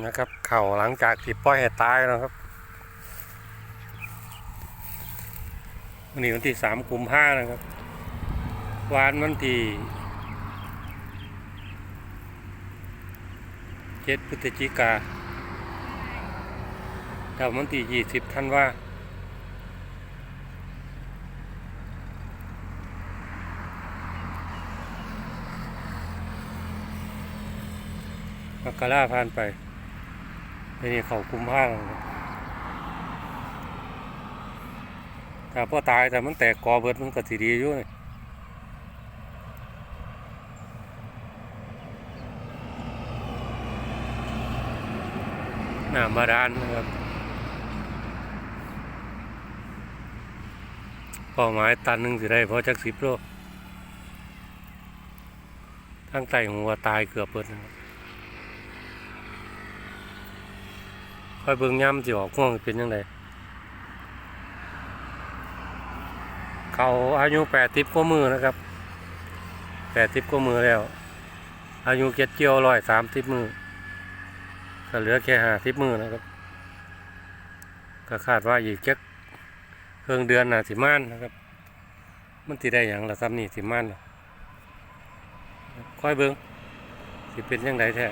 นะครับ เข่าหลังจากที่ปล่อยให้ตายแล้วครับวันนี้วันที่สามกุมภานะครับ วานวันที่เจ็ดพฤศจิกาแล้ววันที่ยี่สิบธันวามักกะลาผ่านไป นี้เขากุมภาแล้วครับถ้าพ่อตายแต่มันแตกกอเบิดมันก็สิดีอยู่นี่น้ำบาดาลนะครับเป้าหมายตันหนึ่งสิได้เพราะจักสิบโลทั้งไตหัวตายเกือบเบิดนะครับ ค่อยเบิ่งย่ำสิออกม่วงเป็นยังไงเขาอายุแปดทิบกว่ามือนะครับแปดทิบกว่ามือแล้ว อายุเก็ดเกี่ยวร้อยสามทิบมือก็เหลือแค่ห้าทิบมือนะครับก็คาดว่าอีกแค่เครื่องเดือนน่ะสิม่านนะครับ มันสิได้อย่างละซ้ำนี่สิม่านค่อยเบิ่งสิเป็นยังไงแท้